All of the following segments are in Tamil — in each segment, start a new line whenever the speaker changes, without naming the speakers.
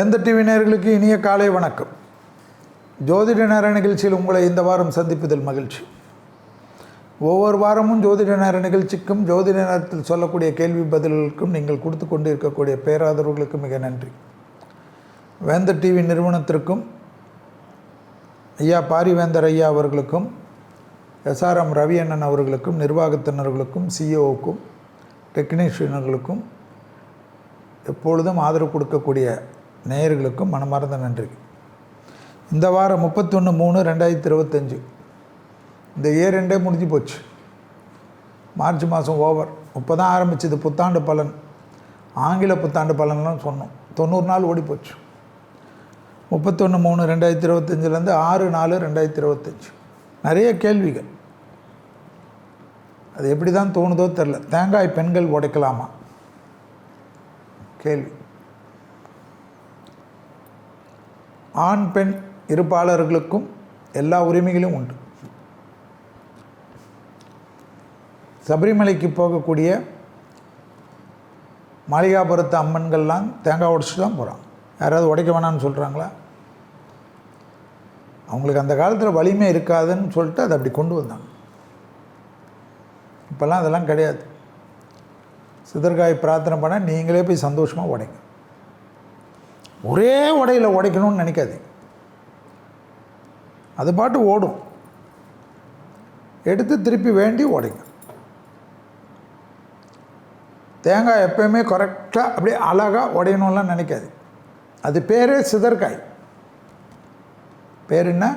வேந்த டிவி நேர்களுக்கு இனிய காலை வணக்கம். ஜோதிட நேர நிகழ்ச்சியில் உங்களை இந்த வாரம் சந்திப்பதில் மகிழ்ச்சி. ஒவ்வொரு வாரமும் ஜோதிட நேர நிகழ்ச்சிக்கும் ஜோதிட நேரத்தில் சொல்லக்கூடிய கேள்வி பதில்களுக்கும் நீங்கள் கொடுத்து கொண்டு இருக்கக்கூடிய பேராதரவுகளுக்கு மிக நன்றி. வேந்த டிவி நிறுவனத்திற்கும் ஐயா பாரிவேந்தர் ஐயா அவர்களுக்கும் எஸ்ஆர்எம் ரவி அண்ணன் அவர்களுக்கும் நிர்வாகத்தினர்களுக்கும் சிஇஓவுக்கும் டெக்னீஷியனர்களுக்கும் எப்பொழுதும் ஆதரவு கொடுக்கக்கூடிய நேயர்களுக்கும் மனமார்ந்த நன்றி. இந்த வாரம் முப்பத்தொன்று மூணு ரெண்டாயிரத்தி இருபத்தஞ்சி. இந்த இயர் ரெண்டே முடிஞ்சு போச்சு. மார்ச் மாதம் ஓவர் இப்போ தான் ஆரம்பிச்சது புத்தாண்டு பலன். ஆங்கில புத்தாண்டு பலன்லாம் சொன்னோம். தொண்ணூறு நாள் ஓடி போச்சு. முப்பத்தொன்று மூணு ரெண்டாயிரத்தி இருபத்தஞ்சிலேருந்து ஆறு நாலு ரெண்டாயிரத்தி இருபத்தஞ்சி. நிறைய கேள்விகள். அது எப்படி தான் தோணுதோ தெரில தேங்காய் பெண்கள் உடைக்கலாமா? கேள்வி. ஆண் பெண் இருப்பாளர்களுக்கும் எல்லா உரிமைகளும் உண்டு. சபரிமலைக்கு போகக்கூடிய மாளிகாபுரத்து அம்மன்கள்லாம் தேங்காய் உடைச்சிட்டு தான் போகிறாங்க. யாராவது உடைக்க வேணாம்னு சொல்கிறாங்களா? அவங்களுக்கு அந்த காலத்தில் வலிமை இருக்காதுன்னு சொல்லிட்டு அதை அப்படி கொண்டு வந்தாங்க. இப்போல்லாம் அதெல்லாம் கிடையாது. சிதற்காய் பிரார்த்தனை பண்ண நீங்களே போய் சந்தோஷமாக உடைங்க. ஒரே உடையில் உடைக்கணும்னு நினைக்காது அது பாட்டு ஓடும். எடுத்து திருப்பி வேண்டி உடைங்க. தேங்காய் எப்பயுமே கரெக்டாக அப்படியே அழகாக உடையணும்லாம் நினைக்காது அது பேரே சிதற்காய். பேர் என்ன?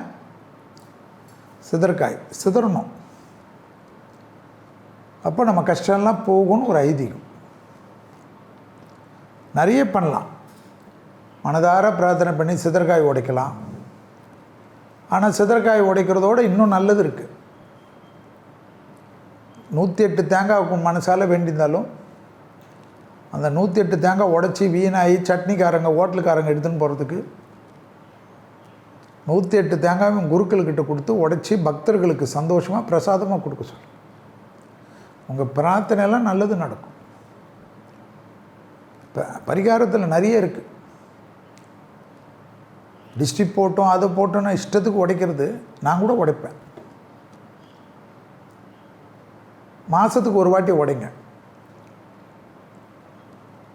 சிதற்காய். சிதறணும். அப்போ நம்ம கஷ்டம்லாம் போகும்னு ஒரு ஐதீகம். நிறைய பண்ணலாம். மனதார பிரார்த்தனை பண்ணி சிதற்காய் உடைக்கலாம். ஆனால் சிதற்காய் உடைக்கிறதோடு இன்னும் நல்லது இருக்குது நூற்றி எட்டு தேங்காய் மனசால் வேண்டியிருந்தாலும் அந்த நூற்றி எட்டு தேங்காய் உடச்சி வீணாகி சட்னிக்காரங்க ஹோட்டலுக்காரங்க எடுத்துன்னு போகிறதுக்கு நூற்றி எட்டு தேங்காயும் குருக்கள்கிட்ட கொடுத்து உடச்சி பக்தர்களுக்கு சந்தோஷமாக பிரசாதமாக கொடுக்க சொல்லு. உங்கள் பிரார்த்தனையெல்லாம் நல்லது நடக்கும். இப்போ பரிகாரத்தில் நிறைய இருக்குது டிஸ்ட்ரிக் போட்டோம் அதை போட்டோன்னா இஷ்டத்துக்கு உடைக்கிறது நான் கூட உடைப்பேன். மாதத்துக்கு ஒரு வாட்டி உடைங்க.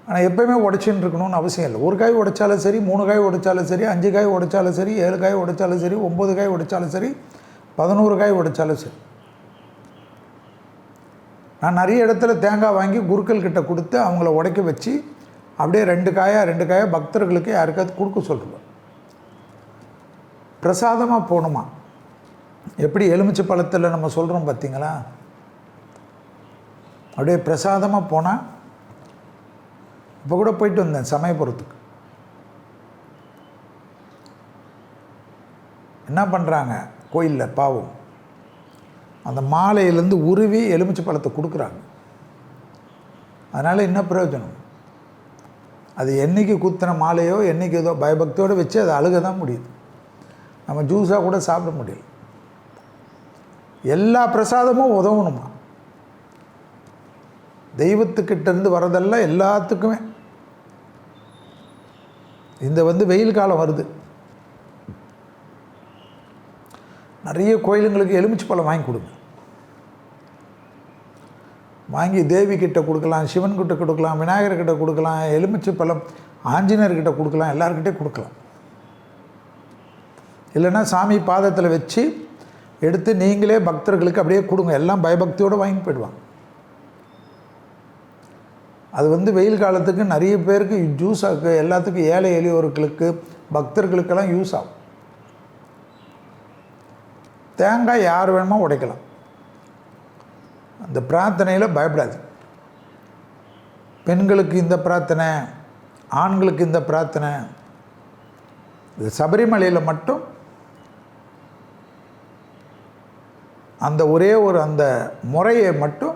ஆனால் எப்போயுமே உடைச்சின்னு இருக்கணும்னு அவசியம் இல்லை. ஒரு காய் உடைச்சாலும் சரி மூணு காய் உடைச்சாலும் சரி அஞ்சு காய் உடைச்சாலும் சரி ஏழு காய் உடைச்சாலும் சரி ஒம்பது காய் உடைச்சாலும் சரி பதினோரு காய் உடைச்சாலும் சரி. நான் நிறைய இடத்துல தேங்காய் வாங்கி குருக்கள் கிட்ட கொடுத்து அவங்கள உடைக்க வச்சு அப்படியே ரெண்டு காயாக ரெண்டு காயாக பக்தர்களுக்கு யாருக்காவது கொடுக்க சொல்லுவேன் பிரசாதமாக போகணுமா எப்படி எலுமிச்சை பழத்தில் நம்ம சொல்கிறோம் பார்த்தீங்களா அப்படியே பிரசாதமாக போனால் இப்போ கூட போயிட்டு வந்தேன் சமயபுரத்துக்கு என்ன பண்ணுறாங்க கோயிலில் பாவம். அந்த மாலையிலேருந்து உருவி எலுமிச்சை பழத்தை கொடுக்குறாங்க. அதனால் என்ன பிரயோஜனம்? அது என்றைக்கு குத்தின மாலையோ என்றைக்கு ஏதோ பயபக்தியோடு வச்சு அதை அழுக தான் முடியுது. நம்ம ஜூஸாக கூட சாப்பிட முடியல. எல்லா பிரசாதமும் உதவணுமா? தெய்வத்துக்கிட்டேருந்து வரதெல்லாம் எல்லாத்துக்குமே. இந்த வந்து வெயில் காலம் வருது. நிறைய கோயிலுங்களுக்கு எலுமிச்சை பழம் வாங்கி கொடுங்க. வாங்கி தேவி கிட்ட கொடுக்கலாம் சிவன் கிட்ட கொடுக்கலாம் விநாயகர்கிட்ட கொடுக்கலாம் எலுமிச்சை பழம் ஆஞ்சநேயர்கிட்ட கொடுக்கலாம் எல்லாருக்கிட்டே கொடுக்கலாம். இல்லைன்னா சாமி பாதத்தில் வச்சு எடுத்து நீங்களே பக்தர்களுக்கு அப்படியே கொடுங்க. எல்லாம் பயபக்தியோடு வாங்கி போயிடுவாங்க. அது வந்து வெயில் காலத்துக்கு நிறைய பேருக்கு ஜூஸ் ஆக்கு எல்லாத்துக்கும் ஏழை எளியோர்களுக்கு பக்தர்களுக்கெல்லாம் யூஸ் ஆகும். தேங்காய் யார் வேணுமோ உடைக்கலாம். அந்த பிரார்த்தனையில் பயப்படாது. பெண்களுக்கு இந்த பிரார்த்தனை ஆண்களுக்கு இந்த பிரார்த்தனை. இது சபரிமலையில் மட்டும் அந்த ஒரே ஒரு அந்த முறையை மட்டும்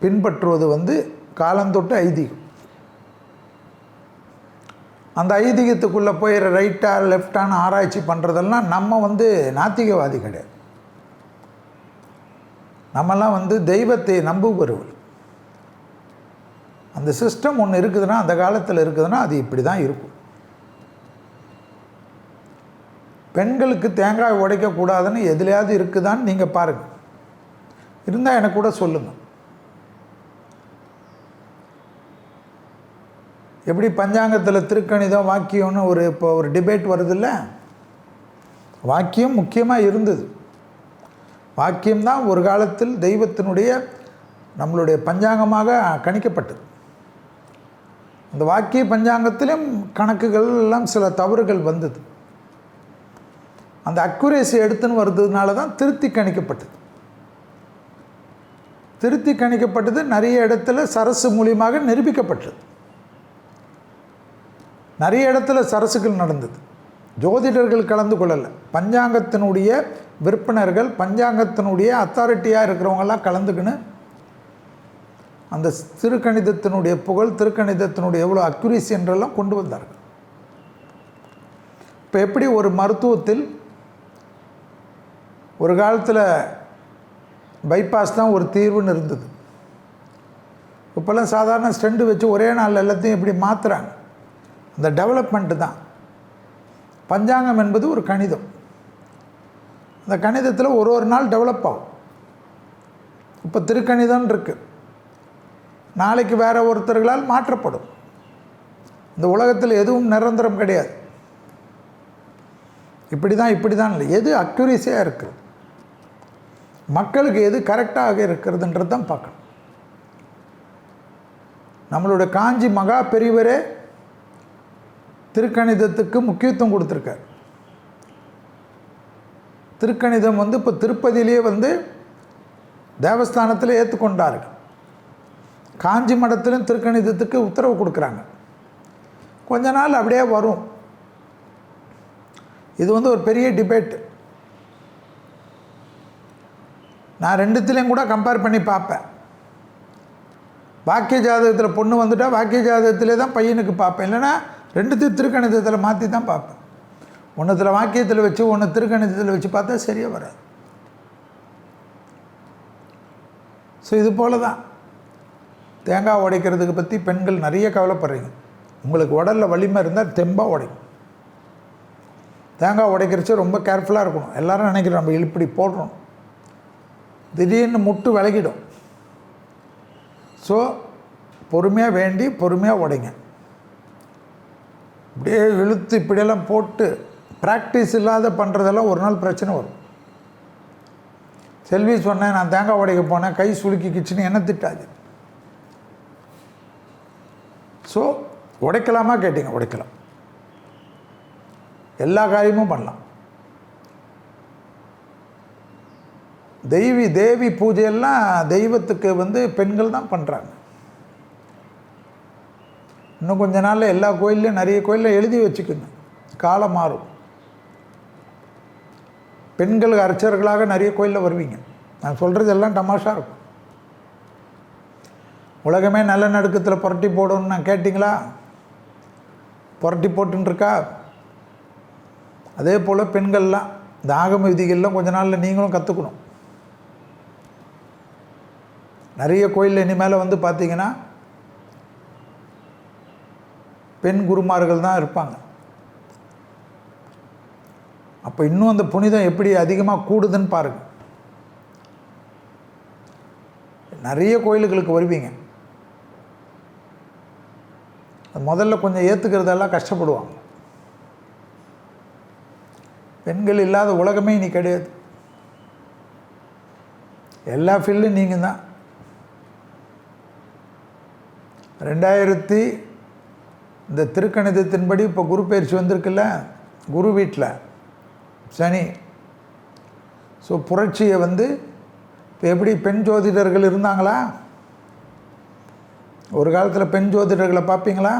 பின்பற்றுவது வந்து காலந்தொட்டு ஐதீகம். அந்த ஐதீகத்துக்குள்ளே போய் ரைட்டாக லெஃப்டான ஆராய்ச்சி பண்ணுறதெல்லாம் நம்ம வந்து நாத்திகவாதி கிடையாது. நம்மெல்லாம் வந்து தெய்வத்தை நம்புபவர்கள். அந்த சிஸ்டம் ஒன்று இருக்குதுன்னா அந்த காலத்தில் இருக்குதுன்னா அது இப்படி தான் இருக்கும். பெண்களுக்கு தேங்காய் உடைக்கக்கூடாதுன்னு எதுலையாவது இருக்குதான்னு நீங்கள் பாருங்கள் இருந்தால் எனக்கு கூட சொல்லுங்கள் எப்படி பஞ்சாங்கத்தில் திருக்கணிதம் வாக்கியம்னு ஒரு இப்போ ஒரு டிபேட் வருதில்ல? வாக்கியம் முக்கியமாக இருந்தது. வாக்கியம்தான் ஒரு காலத்தில் தெய்வத்தினுடைய நம்மளுடைய பஞ்சாங்கமாக கணிக்கப்பட்டது. அந்த வாக்கிய பஞ்சாங்கத்திலும் கணக்குகள் எல்லாம் சில தவறுகள் வந்தது. அந்த அக்குரேசி எடுத்துன்னு வர்றதுனால தான் திருத்தி கணிக்கப்பட்டது. திருத்தி கணிக்கப்பட்டது நிறைய இடத்துல சரசு மூலியமாக நிரூபிக்கப்பட்டது. நிறைய இடத்துல சரசுகள் நடந்தது. ஜோதிடர்கள் கலந்து கொள்ளலை. பஞ்சாங்கத்தினுடைய விற்பனர்கள் பஞ்சாங்கத்தினுடைய அத்தாரிட்டியாக இருக்கிறவங்கெல்லாம் கலந்துக்கின்னு அந்த திருக்கணிதத்தினுடைய புகழ் திருக்கணிதத்தினுடைய எவ்வளோ அக்யூரிசி என்றெல்லாம் கொண்டு வந்தார்கள். இப்போ எப்படி ஒரு மருத்துவத்தில் ஒரு காலத்தில் பைபாஸ் தான் ஒரு தீர்வுன்னு இருந்தது. இப்போல்லாம் சாதாரண ஸ்டெண்டு வச்சு ஒரே நாள் எல்லாத்தையும் இப்படி மாற்றுறாங்க அந்த டெவலப்மெண்ட்டு தான். பஞ்சாங்கம் என்பது ஒரு கணிதம். அந்த கணிதத்தில் ஒரு ஒரு நாள் டெவலப் ஆகும். இப்போ திருக்கணிதம் இருக்குது நாளைக்கு வேறு ஒருத்தர்களால் மாற்றப்படும். இந்த உலகத்தில் எதுவும் நிரந்தரம் கிடையாது. இப்படி தான் இப்படி தான் இல்லை. எது அக்யூரேசியாக இருக்குது? மக்களுக்கு எது கரெக்டாக இருக்கிறதுன்றது தான் பார்க்கணும். நம்மளுடைய காஞ்சி மகா பெரியவரே திருக்கணிதத்துக்கு முக்கியத்துவம் கொடுத்துருக்கார். திருக்கணிதம் வந்து இப்போ திருப்பதியிலே வந்து தேவஸ்தானத்தில் ஏற்றுக்கொண்டார்கள் காஞ்சி மடத்திலும் திருக்கணிதத்துக்கு உத்தரவு கொடுக்குறாங்க. கொஞ்ச நாள் அப்படியே வரும். இது வந்து ஒரு பெரிய டிபேட் நான் ரெண்டுத்துலேயும் கூட கம்பேர் பண்ணி பார்ப்பேன். வாக்கிய ஜாதகத்தில் பொண்ணு வந்துட்டால் வாக்கிய ஜாதகத்திலே தான் பையனுக்கு பார்ப்பேன். இல்லைன்னா ரெண்டுத்தையும் திருக்கணிதத்தில் மாற்றி தான் பார்ப்பேன். ஒன்றுத்தில் வாக்கியத்தில் வச்சு ஒன்று திருக்கணிதத்தில் வச்சு பார்த்தா சரியாக வராது. ஸோ இது போல தான் தேங்காய் உடைக்கிறதுக்கு பற்றி பெண்கள் நிறைய கவலைப்படுறீங்க. உங்களுக்கு உடலில் வலிமை இருந்தால் தெம்பாக உடைக்கும். தேங்காய் உடைக்கிறச்சு ரொம்ப கேர்ஃபுல்லாக இருக்கணும். எல்லாரும் நினைக்கிறோம் நம்ம இப்படி போடுறோம். திடீர்னு முட்டு விலகிடும். ஸோ பொறுமையாக வேண்டி பொறுமையாக உடைங்க இப்படியே இழுத்து இப்படியெல்லாம் போட்டு ப்ராக்டிஸ் இல்லாத பண்ணுறதெல்லாம் ஒரு நாள் பிரச்சனை வரும். செல்வி சொன்னேன் நான் தேங்காய் உடைக்க போனேன் கை சுளுக்கிக்கிச்சுன்னு என்ன திட்டாது? ஸோ உடைக்கலாமா? கேட்டீங்க உடைக்கலாம். எல்லா காரியமும் பண்ணலாம். தெய்வி தேவி பூஜையெல்லாம் தெய்வத்துக்கு வந்து பெண்கள் தான் பண்ணுறாங்க இன்னும் கொஞ்ச நாளில் எல்லா கோயில்லையும் நிறைய கோயிலில் எழுதி வச்சுக்கணும். காலம் மாறும். பெண்கள் அர்ச்சகர்களாக நிறைய கோயிலில் வருவீங்க. நான் சொல்கிறது எல்லாம் டமாஷாக இருக்கும். உலகமே நல்ல நடுக்கத்தில் புரட்டி போடணும்னு நான் கேட்டிங்களா? புரட்டி போட்டுருக்கா அதே போல் பெண்கள்லாம் தாகம விதிகள்லாம் கொஞ்ச நாளில் நீங்களும் கற்றுக்கணும் நிறைய கோயிலில் இனிமேல் வந்து பார்த்தீங்கன்னா பெண் குருமார்கள் தான் இருப்பாங்க. அப்போ இன்னும் அந்த புனிதம் எப்படி அதிகமாக கூடுதுன்னு பாருங்கள் நிறைய கோயில்களுக்கு வருவீங்க. முதல்ல கொஞ்சம் ஏற்றுக்கிறதெல்லாம் கஷ்டப்படுவாங்க. பெண்கள் இல்லாத உலகமே இனி கிடையாது. எல்லா ஃபீல்டும் நீங்கள் தான் ரெண்டாயிரத்தி இந்த திருக்கணிதத்தின்படி இப்போ குரு பயிற்சி வந்திருக்குல்ல குரு வீட்டில் சனி. ஸோ புரட்சியை வந்து இப்போ எப்படி பெண் ஜோதிடர்கள் இருந்தாங்களா? ஒரு காலத்தில் பெண் ஜோதிடர்களை பார்ப்பீங்களா?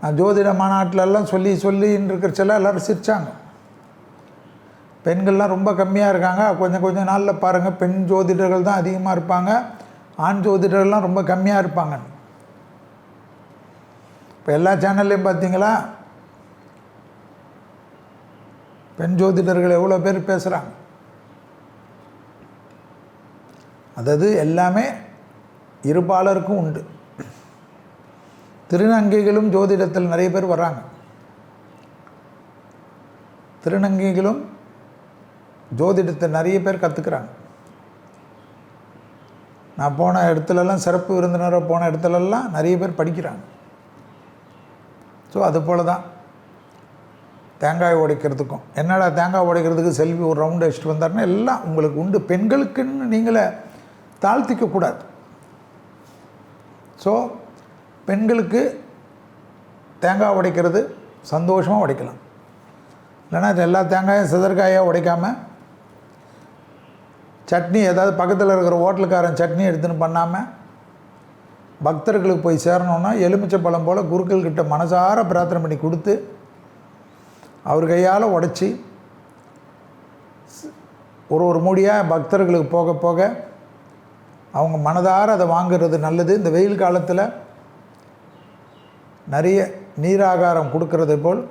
நான் ஜோதிட மாநாட்டிலெல்லாம் சொல்லி சொல்லின்னு இருக்கிறச்செல்லாம் எல்லோரும் சிரித்தாங்க பெண்கள்லாம் ரொம்ப கம்மியாக இருக்காங்க. கொஞ்சம் கொஞ்சம் நாளில் பாருங்கள் பெண் ஜோதிடர்கள் தான் அதிகமாக இருப்பாங்க. ஆண் ஜோதிடர்கள்லாம் ரொம்ப கம்மியாக இருப்பாங்க. இப்போ எல்லா சேனல்லையும் பார்த்தீங்களா பெண் ஜோதிடர்கள் எவ்வளோ பேர் பேசுகிறாங்க அதாவது எல்லாமே இருபாலருக்கும் உண்டு. திருநங்கைகளும் ஜோதிடத்தில் நிறைய பேர் வர்றாங்க. திருநங்கைகளும் ஜோதிடத்தை நிறைய பேர் கற்றுக்குறாங்க நான் போன இடத்துலலாம் சிறப்பு விருந்தினராக போன இடத்துலலாம் நிறைய பேர் படிக்கிறாங்க. ஸோ அது போல தான் தேங்காய் உடைக்கிறதுக்கும். என்னடா தேங்காய் உடைக்கிறதுக்கு செல்வி ஒரு ரவுண்டு அடிச்சுட்டு வந்தாருன்னா எல்லாம் உங்களுக்கு உண்டு. பெண்களுக்குன்னு நீங்களே தாழ்த்திக்க கூடாது. ஸோ பெண்களுக்கு தேங்காய் உடைக்கிறது சந்தோஷமாக உடைக்கலாம். இல்லைன்னா எல்லா தேங்காயும் சிதற்காயாக உடைக்காமல் சட்னி ஏதாவது பக்கத்தில் இருக்கிற ஹோட்டலுக்காரன் சட்னி எடுத்துன்னு பண்ணாமல் பக்தர்களுக்கு போய் சேரணுன்னா எலுமிச்சை பழம் போல் குருக்கள்கிட்ட மனசார பிரார்த்தனை பண்ணி கொடுத்து அவர் கையால் உடச்சி ஒரு ஒரு மூடியாக பக்தர்களுக்கு போக போக அவங்க மனதார அதை வாங்குறது நல்லது. இந்த வெயில் காலத்தில் நிறைய நீராகாரம் கொடுக்கறது போல்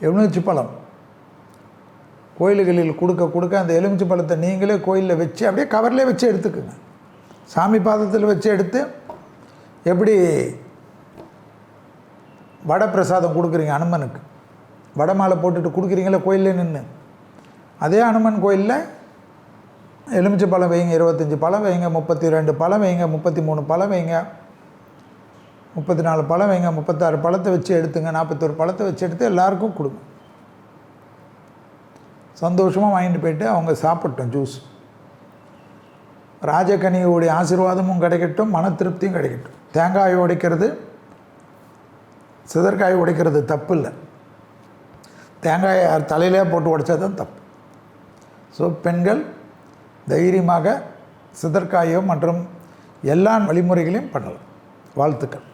எலுமிச்சை பழம் கோயில்களில் கொடுக்க கொடுக்க அந்த எலுமிச்சை பழத்தை நீங்களே கோயிலில் வச்சு அப்படியே கவர்லேயே வச்சு எடுத்துக்குங்க. சாமி பாதத்தில் வச்சு எடுத்து எப்படி வடை பிரசாதம் கொடுக்குறீங்க அனுமனுக்கு? வடை மாலை போட்டுட்டு கொடுக்குறீங்களே கோயிலில் நின்று அதே அனுமன் கோயிலில் எலுமிச்சை பழம் வைங்க இருபத்தஞ்சி பழம் வைங்க முப்பத்தி ரெண்டு பழம் வைங்க முப்பத்தி மூணு பழம் வைங்க முப்பத்தி நாலு பழம் வைங்க முப்பத்தாறு பழத்தை வச்சு எடுத்துங்க நாற்பத்தொரு பழத்தை வச்சு எடுத்து எல்லாருக்கும் கொடுங்க. சந்தோஷமாக வாங்கிட்டு போயிட்டு அவங்க சாப்பிட்டோம் ஜூஸ் ராஜகனியோடைய ஆசீர்வாதமும் கிடைக்கட்டும் மன திருப்தியும் கிடைக்கட்டும். தேங்காய் உடைக்கிறது சிதற்காய் உடைக்கிறது தப்பு இல்லை தேங்காயை தலையிலே போட்டு உடைச்சா தான் தப்பு. ஸோ பெண்கள் தைரியமாக சிதற்காயோ மற்றும் எல்லா வழிமுறைகளையும் பண்ணலாம். வாழ்த்துக்கள்.